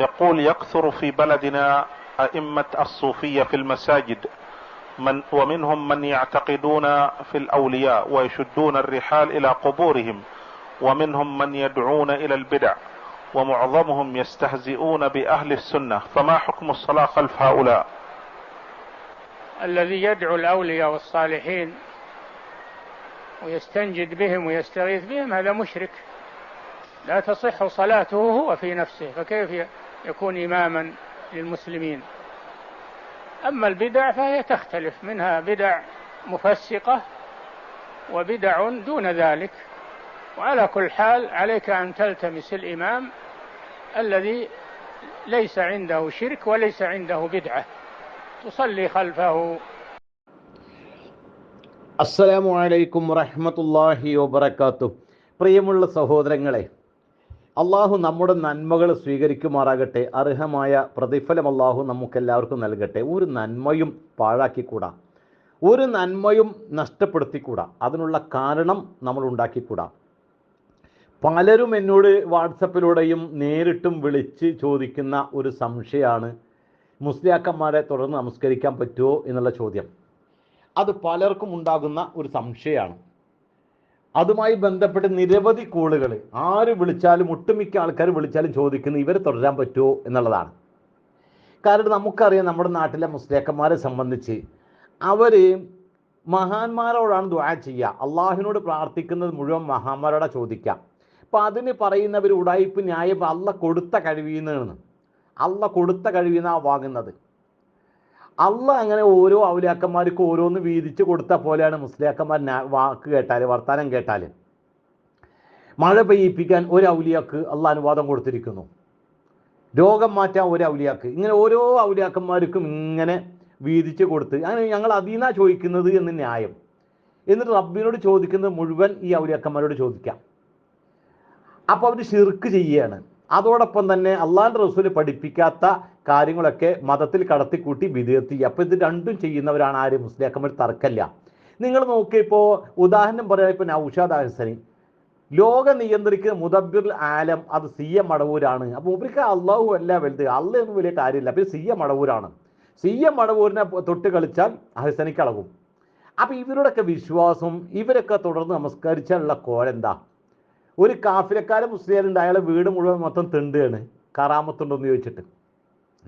يقول يكثر في بلدنا أئمة الصوفية في المساجد من ومنهم من يعتقدون في الأولياء ويشدون الرحال إلى قبورهم ومنهم من يدعون إلى البدع ومعظمهم يستهزئون بأهل السنة فما حكم الصلاة خلف هؤلاء؟ الذي يدعو الأولياء والصالحين ويستنجد بهم ويستغيث بهم هذا مشرك. لا تصح صلاته هو في نفسه فكيف يكون إماما للمسلمين أما البدع فهي تختلف منها بدع مفسقة وبدع دون ذلك وعلى كل حال عليك أن تلتمس الإمام الذي ليس عنده شرك وليس عنده بدعة تصلي خلفه അസ്സലാമു അലൈക്കും വറഹ്മത്തുള്ളാഹി വബറകാത്തു പ്രിയമുള്ള സഹോദരങ്ങളെ അള്ളാഹു നമ്മുടെ നന്മകൾ സ്വീകരിക്കുമാറാകട്ടെ അർഹമായ പ്രതിഫലം അള്ളാഹു നമുക്കെല്ലാവർക്കും നൽകട്ടെ. ഒരു നന്മയും പാഴാക്കിക്കൂടാ. ഒരു നന്മയും നഷ്ടപ്പെടുത്തിക്കൂടാ. അതിനുള്ള കാരണം നമ്മൾ ഉണ്ടാക്കിക്കൂടാ. പലരും എന്നോട് വാട്സപ്പിലൂടെയും നേരിട്ടും വിളിച്ച് ചോദിക്കുന്ന ഒരു സംശയമാണ് മുസ്ലിയാക്കന്മാരെ തുടർന്ന് നമസ്കരിക്കാൻ പറ്റുമോ എന്നുള്ള ചോദ്യം. അത് പലർക്കും ഉണ്ടാകുന്ന ഒരു സംശയമാണ്. അതുമായി ബന്ധപ്പെട്ട് നിരവധി കോളുകൾ ആര് വിളിച്ചാലും ഒട്ടുമിക്ക ആൾക്കാർ വിളിച്ചാലും ചോദിക്കുന്നു ഇവരെ തുടരാൻ പറ്റുമോ എന്നുള്ളതാണ്. കാരണം നമുക്കറിയാം നമ്മുടെ നാട്ടിലെ മുസ്ലേക്കന്മാരെ സംബന്ധിച്ച് അവർ മഹാന്മാരോടാണ് ദ്വാ ചെയ്യുക അള്ളാഹിനോട് പ്രാർത്ഥിക്കുന്നത് മുഴുവൻ മഹാന്മാരോടാ ചോദിക്കാം. അപ്പം അതിന് പറയുന്നവർ ഉടായിപ്പ് ന്യായം അല്ല കൊടുത്ത കഴിവിന്നാണ്. അല്ല കൊടുത്ത കഴിവിന്നാണ് വാങ്ങുന്നത്. അല്ല അങ്ങനെ ഓരോ ഔലാക്കന്മാർക്ക് ഓരോന്ന് വീതിച്ച് കൊടുത്ത പോലെയാണ് മുസ്ലിയാക്കന്മാർ വാക്ക് കേട്ടാൽ വർത്താനം കേട്ടാൽ മഴ പെയ്യിപ്പിക്കാൻ ഒരു ഔലിയാക്ക് അല്ല അനുവാദം കൊടുത്തിരിക്കുന്നു. രോഗം മാറ്റാൻ ഒരു ഔലിയാക്ക്. ഇങ്ങനെ ഓരോ ഔലിയാക്കന്മാർക്കും ഇങ്ങനെ വീതിച്ച് കൊടുത്ത് അങ്ങനെ ഞങ്ങൾ അതീന്നാ ചോദിക്കുന്നത് എന്ന് ന്യായം. എന്നിട്ട് റബ്ബിനോട് ചോദിക്കുന്നത് മുഴുവൻ ഈ ഔലിയാക്കന്മാരോട് ചോദിക്കാം. അപ്പോൾ അവർ ഷിർക്ക് ചെയ്യുകയാണ് അതോടൊപ്പം തന്നെ അള്ളാഹിന്റെ റസൂൽ പഠിപ്പിക്കാത്ത കാര്യങ്ങളൊക്കെ മതത്തിൽ കടത്തിക്കൂട്ടി വിധേയത്തി. അപ്പോൾ ഇത് രണ്ടും ചെയ്യുന്നവരാണ് ആര്? മുസ്ലിയാക്കന്മാർ തർക്കല്ല. നിങ്ങൾ നോക്കിയപ്പോൾ ഉദാഹരണം പറയാം ഇപ്പോൾ നൗഷാദ് ഹസനി ലോക നിയന്ത്രിക്കുന്ന മുദബിർ ആലം അത് സി എം മടവൂരാണ്. അപ്പോൾ ഉപരിക്ക അള്ളാഹു അല്ല വലുത്. അള്ള എന്ന് വലിയ കാര്യമില്ല. അപ്പോൾ സി എം മടവൂരാണ്. സി എം മടവൂരിനെ തൊട്ട് കളിച്ചാൽ അഹസനിക്കളവും അപ്പോൾ ഇവരുടെയൊക്കെ വിശ്വാസം ഇവരൊക്കെ തുടർന്ന് നമസ്കരിച്ചാലുള്ള കോലെന്താ? ഒരു കാഫിലക്കാരൻ മുസ്ലിം അയാളെ വീട് മുഴുവൻ മൊത്തം തെണ്ടുകയാണ്. കറാമത്തുണ്ടോന്ന് ചോദിച്ചിട്ട്.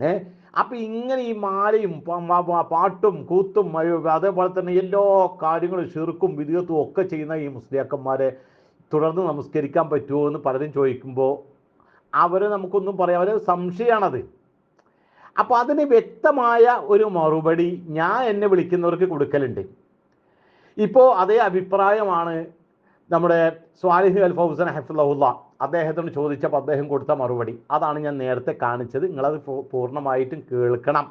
ഏ? അപ്പം ഇങ്ങനെ ഈ മാലയും പാട്ടും കൂത്തും അതേപോലെ തന്നെ എല്ലാ കാര്യങ്ങളും ചെറുക്കും വിധികത്തും ഒക്കെ ചെയ്യുന്ന ഈ മുസ്ലിയാക്കന്മാരെ തുടർന്ന് നമസ്കരിക്കാൻ പറ്റുമോ എന്ന് പലരും ചോദിക്കുമ്പോൾ അവരെ നമുക്കൊന്നും പറയാം. അവർ സംശയമാണത്. അപ്പോൾ അതിന് വ്യക്തമായ ഒരു മറുപടി ഞാൻ എന്നെ വിളിക്കുന്നവർക്ക് കൊടുക്കലുണ്ട്. ഇപ്പോൾ അതേ അഭിപ്രായമാണ് നമ്മുടെ സ്വാലിഹ് അൽ ഫൗസൻ ഹഫുല്ല അദ്ദേഹത്തോട് ചോദിച്ചപ്പോൾ അദ്ദേഹം കൊടുത്ത മറുപടി. അതാണ് ഞാൻ നേരത്തെ കാണിച്ചത്. നിങ്ങളത് പൂർണമായിട്ടും കേൾക്കണം.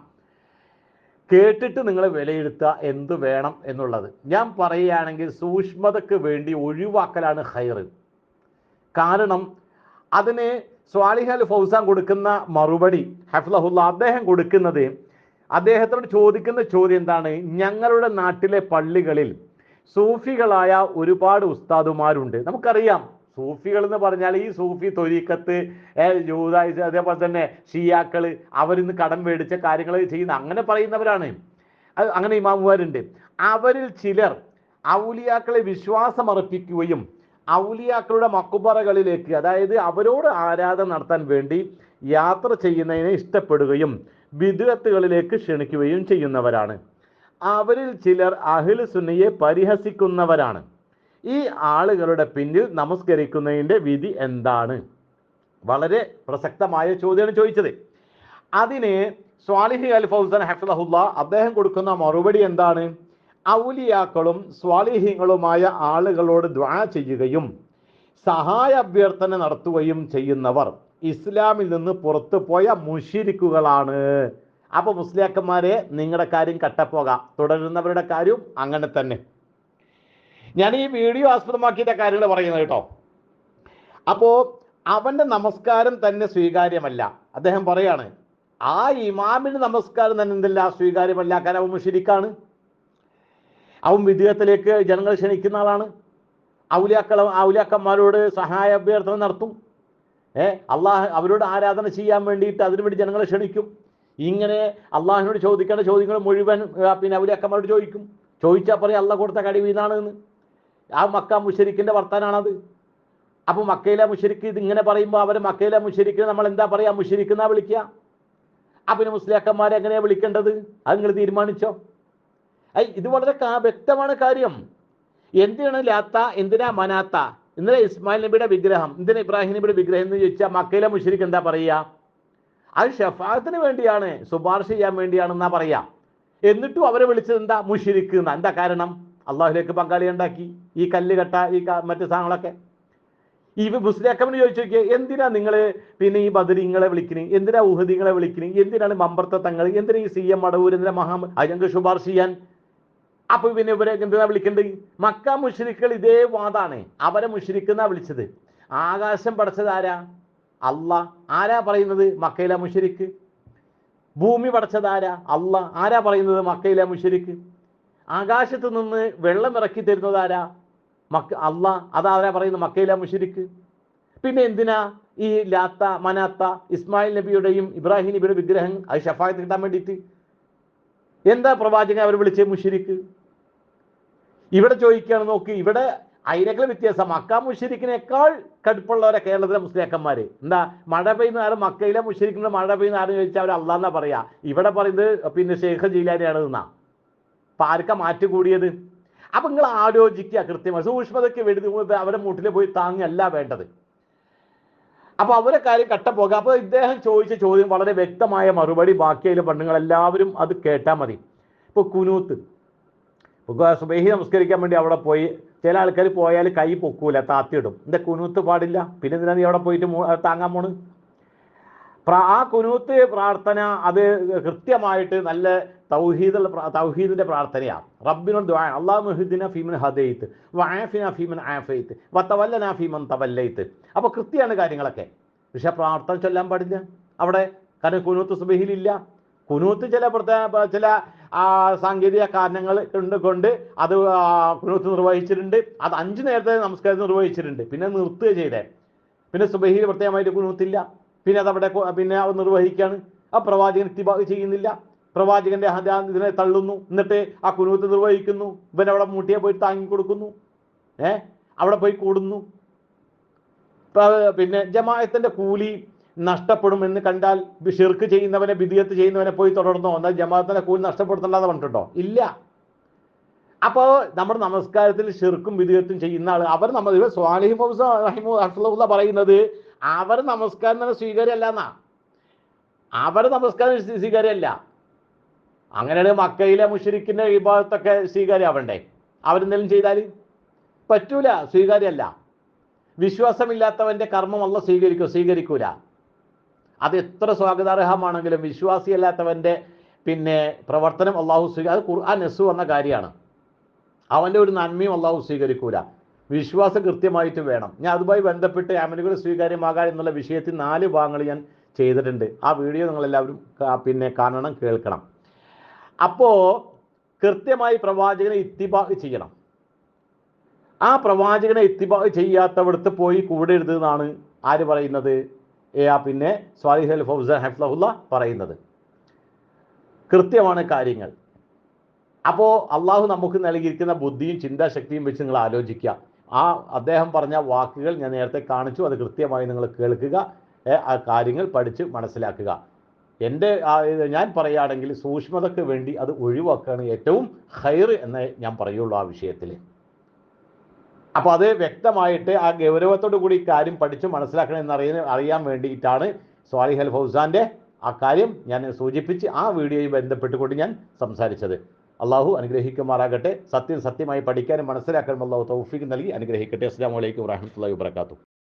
കേട്ടിട്ട് നിങ്ങൾ വിലയിരുത്തുക എന്ത് വേണം എന്നുള്ളത്. ഞാൻ പറയുകയാണെങ്കിൽ സൂക്ഷ്മതയ്ക്ക് വേണ്ടി ഒഴിവാക്കലാണ് ഹൈറ് കാരണം അതിന് സ്വാലിഹ് അൽ ഫൗസാൻ കൊടുക്കുന്ന മറുപടി ഹഫ്ലഹുല്ല അദ്ദേഹം കൊടുക്കുന്നത് അദ്ദേഹത്തോട് ചോദിക്കുന്ന ചോദ്യം എന്താണ്? ഞങ്ങളുടെ നാട്ടിലെ പള്ളികളിൽ സൂഫികളായ ഒരുപാട് ഉസ്താദുമാരുണ്ട്. നമുക്കറിയാം സൂഫികൾ എന്ന് പറഞ്ഞാൽ ഈ സൂഫി തൊരീക്കത്ത് ജൂതായി അതേപോലെ തന്നെ ഷിയാക്കൾ അവരിന്ന് കടം മേടിച്ച കാര്യങ്ങൾ ചെയ്യുന്ന അങ്ങനെ പറയുന്നവരാണ്. അത് അങ്ങനെ ഇമാമുമാരുണ്ട്. അവരിൽ ചിലർ ഔലിയാക്കളെ വിശ്വാസമർപ്പിക്കുകയും ഔലിയാക്കളുടെ മക്കുബറകളിലേക്ക് അതായത് അവരോട് ആരാധന നടത്താൻ വേണ്ടി യാത്ര ചെയ്യുന്നതിനെ ഇഷ്ടപ്പെടുകയും വിദുരത്തുകളിലേക്ക് ക്ഷണിക്കുകയും ചെയ്യുന്നവരാണ്. അവരിൽ ചിലർ അഹിൽ സുന്നയെ പരിഹസിക്കുന്നവരാണ്. ഈ ആളുകളുടെ പിന്നിൽ നമസ്കരിക്കുന്നതിന്റെ വിധി എന്താണ്? വളരെ പ്രസക്തമായ ചോദ്യമാണ് ചോദിച്ചത്. അതിന് സ്വാലിഹി അൽ ഫൗസൻ ഹഫ്ലഹുല്ല അദ്ദേഹം കൊടുക്കുന്ന മറുപടി എന്താണ്? ഔലിയാക്കളും സ്വാലിഹ്യങ്ങളുമായ ആളുകളോട് ദ്വാ ചെയ്യുകയും സഹായ അഭ്യർത്ഥന നടത്തുകയും ചെയ്യുന്നവർ ഇസ്ലാമിൽ നിന്ന് പുറത്തു പോയ മുഷിരിക്കുകളാണ്. അപ്പോൾ മുസ്ലിയാക്കന്മാരെ നിങ്ങളുടെ കാര്യം കട്ടപ്പോകാം. തുടരുന്നവരുടെ കാര്യവും അങ്ങനെ തന്നെ. ഞാൻ ഈ വീഡിയോ ആസ്പദമാക്കിയിട്ട കാര്യങ്ങൾ പറയുന്നത് കേട്ടോ. അപ്പോൾ അവന്റെ നമസ്കാരം തന്നെ സ്വീകാര്യമല്ല. അദ്ദേഹം പറയാണ് ആ ഇമാമിന് നമസ്കാരം തന്നെ എന്തല്ല സ്വീകാര്യമല്ല? കാരണം അവൻ മുഷിരിക്കാണ്. അവൻ വിദേഹത്തിലേക്ക് ജനങ്ങൾ ക്ഷണിക്കുന്ന ആളാണ്. ഔലിയാക്കള ഔലിയാക്കന്മാരോട് സഹായ അഭ്യർത്ഥന നടത്തും. ഏഹ് അള്ളാഹ് അവരോട് ആരാധന ചെയ്യാൻ വേണ്ടിയിട്ട് അതിനുവേണ്ടി ജനങ്ങളെ ക്ഷണിക്കും. ഇങ്ങനെ അള്ളാഹിനോട് ചോദിക്കേണ്ട ചോദ്യങ്ങൾ മുഴുവൻ പിന്നെ അവരക്കന്മാരോട് ചോദിക്കും. ചോദിച്ചാൽ പറയും അള്ള കൊടുത്ത കടി വീതാണ് എന്ന് ആ മക്ക മുഷരിക്കിന്റെ വർത്താനാണത്. അപ്പോൾ മക്കയിലെ മുഷരിക്ക് ഇത് ഇങ്ങനെ പറയുമ്പോൾ അവർ മക്കയിലെ മുഷരിക്ക് നമ്മൾ എന്താ പറയുക മുഷരിക്കുന്ന വിളിക്കുക ആ പിന്നെ മുസ്ലിയാക്കന്മാരെ എങ്ങനെയാണ് വിളിക്കേണ്ടത്? അത് നിങ്ങൾ തീരുമാനിച്ചോ? ഐ ഇത് വളരെ വ്യക്തമാണ് കാര്യം. എന്തിനാണ് ലാത്ത എന്തിനാ മനാത്ത? ഇന്നലെ ഇസ്മായിൽ നബിയുടെ വിഗ്രഹം എന്തിനാ ഇബ്രാഹിം നബിയുടെ വിഗ്രഹം എന്ന് ചോദിച്ചാൽ മക്കയിലെ മുഷരിക്ക് എന്താ പറയുക അത് ഷഫാത്തിന് വേണ്ടിയാണ് ശുപാർശ ചെയ്യാൻ വേണ്ടിയാണെന്നാ പറയാ. എന്നിട്ടും അവരെ വിളിച്ചത് എന്താ? മുഷിരിക്ക് എന്നാ. എന്താ കാരണം? അള്ളാഹുലേക്ക് പങ്കാളി ഉണ്ടാക്കി. ഈ കല്ല് കെട്ട ഈ മറ്റു സാധനങ്ങളൊക്കെ. ഈ മുസ്ലിയാക്കമ്മന് ചോദിച്ചു നോക്കിയാൽ എന്തിനാ നിങ്ങൾ പിന്നെ ഈ ബദരിങ്ങളെ വിളിക്കണേ? എന്തിനാ ഊഹദിങ്ങളെ വിളിക്കണേ? എന്തിനാണ് മമ്പർത്ത തങ്ങൾ എന്തിനാ ഈ സി എം മടവൂർ എന്തിനാ മഹാ ഞങ്ങൾക്ക് ശുപാർശ ചെയ്യാൻ? അപ്പൊ പിന്നെ ഇവരെ എന്തിനാ വിളിക്കേണ്ടത് മക്ക മുഷിരിക്കൾ ഇതേ വാദാണ്. അവരെ മുഷിരിക്കുന്ന വിളിച്ചത്. ആകാശം പടച്ചത് ആരാ? അല്ല ആരാ പറയുന്നത് മക്കയിലെ മുഷരിക്ക്? ഭൂമി പടച്ചതാരാ അല്ല ആരാ പറയുന്നത് മക്കയിലെ മുഷരിക്ക്? ആകാശത്ത് നിന്ന് വെള്ളം ഇറക്കി തരുന്നതാരാ മക്ക അല്ല അതാരാ പറയുന്നത് മക്കയിലെ മുഷരിക്ക്? പിന്നെ എന്തിനാ ഈ ലാത്ത മനാത്ത ഇസ്മായിൽ നബിയുടെയും ഇബ്രാഹിം നബിയുടെ വിഗ്രഹം അത് ഷഫായത്ത് കിട്ടാൻ വേണ്ടിയിട്ട്? എന്താ പ്രവാചകൻ അവർ വിളിച്ചേ മുഷിരിക്ക്? ഇവിടെ ചോദിക്കുകയാണ് നോക്ക് ഇവിടെ അതിനേക്കാൾ വ്യത്യാസം മക്ക മുഷരിക്കിനേക്കാൾ കടുപ്പുള്ളവരെ കേരളത്തിലെ മുസ്ലിയാക്കന്മാർ എന്താ? മഴ പെയ്യുന്ന ആരും മക്കയിലെ മുഷരിക്കുന്ന മഴ പെയ്യുന്ന ആരും ചോദിച്ചാൽ അവർ അള്ളാന്നാ പറയാ. ഇവിടെ പറയുന്നത് പിന്നെ ശേഖ ജീലാനിയാണ് നിന്നാ അപ്പൊ ആർക്കാ മാറ്റി കൂടിയത്? അപ്പൊ നിങ്ങൾ ആലോചിക്കുക കൃത്യമായി സൂക്ഷ്മതയ്ക്ക് വെടി അവരെ മുട്ടിൽ പോയി താങ്ങല്ല വേണ്ടത്. അപ്പൊ അവരെ കാര്യം കട്ട പോകുക അപ്പൊ ഇദ്ദേഹം ചോദിച്ച ചോദ്യം വളരെ വ്യക്തമായ മറുപടി ബാക്കിയായാലും പെണ്ണുങ്ങൾ എല്ലാവരും അത് കേട്ടാൽ മതി. ഇപ്പൊ കുനൂത്ത്. സ്വേഹി നമസ്കരിക്കാൻ വേണ്ടി അവിടെ പോയി. ചില ആൾക്കാർ പോയാൽ കൈ പൊക്കൂല താത്തിയിടും. എന്താ കുനൂത്ത് പാടില്ല? പിന്നെ എന്തിനാ നീ അവിടെ പോയിട്ട് താങ്ങാൻ പോണ്? ആ കുനൂത്ത് പ്രാർത്ഥന അത് കൃത്യമായിട്ട് നല്ല തൗഹീദുള്ള തൗഹീദിന്റെ പ്രാർത്ഥനയാണ് റബ്ബിനോട് അല്ലാഹു മുഹ്ദിന ഫീമൻ ഹദയ്ത്ത് വആഫിന ഫീമൻ ആഫയ്ത്ത് വത്തവല്ലന ഫീമൻ തവല്ലയ്ത്ത് അപ്പോൾ കൃത്യമാണ് കാര്യങ്ങളൊക്കെ. പക്ഷെ പ്രാർത്ഥന ചൊല്ലാൻ പാടില്ല. അവിടെ കാരണം കുനൂത്ത് സുബഹിലില്ല. കുനൂത്ത് ചില പ്രത്യേക ചില സാങ്കേതിക കാരണങ്ങൾ കൊണ്ട് കൊണ്ട് അത് കുനൂത്ത് നിർവഹിച്ചിട്ടുണ്ട്. അത് അഞ്ച് നേരത്തെ നമസ്കാരം നിർവഹിച്ചിട്ടുണ്ട്. പിന്നെ നിർത്തുക ചെയ്തേ. പിന്നെ സുബഹിയിൽ പ്രത്യേകമായിട്ട് കുനൂത്തില്ല. പിന്നെ അതവിടെ പിന്നെ അവ നിർവഹിക്കുകയാണ് ആ പ്രവാചകൻ ഇത്തിബാഗ് ചെയ്യുന്നില്ല. പ്രവാചകന്റെ ഇതിനെ തള്ളുന്നു. എന്നിട്ട് ആ കുനൂത്ത് നിർവഹിക്കുന്നു. ഇവൻ അവിടെ മുട്ടിയെ പോയി താങ്ങി കൊടുക്കുന്നു. ഏ? അവിടെ പോയി കൂടുന്നു. പിന്നെ ജമായത്തിന്റെ കൂലി നഷ്ടപ്പെടും എന്ന് കണ്ടാൽ ഷിർക്ക് ചെയ്യുന്നവനെ ബിദിയത്ത് ചെയ്യുന്നവനെ പോയി തുടർന്നോ? എന്നാൽ ജമാഅത്തിനെ കൂലി നഷ്ടപ്പെടുത്തണ്ടെന്ന് പറഞ്ഞിട്ടുണ്ടോ? ഇല്ല. അപ്പോൾ നമ്മുടെ നമസ്കാരത്തിൽ ഷിർക്കും വിധിയത്തും ചെയ്യുന്ന ആൾ അവർ നമ്മൾ സ്വാലിഹി ഫൗസ റഹിമു പറയുന്നത് അവർ നമസ്കാരം തന്നെ സ്വീകാര്യമല്ല എന്നാ അവർ നമസ്കാരം സ്വീകാര്യമല്ല അങ്ങനെയാണ് മക്കയിലെ മുഷരിക്കിന്റെ വിഭാഗത്തൊക്കെ സ്വീകാര്യമാവണ്ടേ? അവരെന്തെങ്കിലും ചെയ്താൽ? പറ്റൂല. സ്വീകാര്യമല്ല വിശ്വാസമില്ലാത്തവന്റെ കർമ്മം അല്ല സ്വീകരിക്കൂ? സ്വീകരിക്കൂല. അത് എത്ര സ്വാഗതാർഹമാണെങ്കിലും വിശ്വാസിയല്ലാത്തവന്റെ പിന്നെ പ്രവർത്തനം അള്ളാഹു സ്വീക അത് ഖുർആൻ നെസ് വന്ന കാര്യമാണ്. അവന്റെ ഒരു നന്മയും അള്ളാഹു സ്വീകരിക്കൂല. വിശ്വാസം കൃത്യമായിട്ട് വേണം. ഞാൻ അതുമായി ബന്ധപ്പെട്ട് അമലുകൾ സ്വീകാര്യമാകാൻ എന്നുള്ള വിഷയത്തിൽ നാല് ഭാഗങ്ങൾ ഞാൻ ചെയ്തിട്ടുണ്ട്. ആ വീഡിയോ നിങ്ങളെല്ലാവരും പിന്നെ കാണണം കേൾക്കണം. അപ്പോൾ കൃത്യമായി പ്രവാചകനെ ഇത്തിബാ ചെയ്യണം. ആ പ്രവാചകനെ ഇത്തിബാ ചെയ്യാത്തവിടുത്ത് പോയി കൂടെ എഴുതുന്നതാണ് ആര് പറയുന്നത്? പിന്നെ സ്വാലിഹ് അൽ ഫൗസ ഹഫ്ലഹുല്ല പറയുന്നത്. കൃത്യമാണ് കാര്യങ്ങൾ. അപ്പോൾ അള്ളാഹു നമുക്ക് നൽകിയിരിക്കുന്ന ബുദ്ധിയും ചിന്താശക്തിയും വെച്ച് നിങ്ങൾ ആലോചിക്കുക. ആ അദ്ദേഹം പറഞ്ഞ വാക്കുകൾ ഞാൻ നേരത്തെ കാണിച്ചു. അത് കൃത്യമായി നിങ്ങൾ കേൾക്കുക. ആ കാര്യങ്ങൾ പഠിച്ച് മനസ്സിലാക്കുക. എന്റെ ഞാൻ പറയുകയാണെങ്കിൽ സൂക്ഷ്മതയ്ക്ക് വേണ്ടി അത് ഒഴിവാക്കുകയാണ് ഏറ്റവും ഹൈർ എന്നേ ഞാൻ പറയുള്ളൂ ആ വിഷയത്തിൽ. അപ്പോൾ അത് വ്യക്തമായിട്ട് ആ ഗൗരവത്തോടു കൂടി കാര്യം പഠിച്ച് മനസ്സിലാക്കണം എന്നറിയ അറിയാൻ വേണ്ടിയിട്ടാണ് സ്വാലിഹൽ ഫൗസാന്റെ ആ കാര്യം ഞാൻ സൂചിപ്പിച്ച് ആ വീഡിയോയിൽ ബന്ധപ്പെട്ടുകൊണ്ട് ഞാൻ സംസാരിച്ചത്. അള്ളാഹു അനുഗ്രഹിക്കുമാറാകട്ടെ. സത്യം സത്യമായി പഠിക്കാനും മനസ്സിലാക്കാനും അള്ളാഹു തൗഫീഖ് നൽകി. അനുഗ്രഹിക്കട്ടെ. അസ്സാം വലൈക്കും വാഹമത്തല്ലാ വാബർക്കാത്തു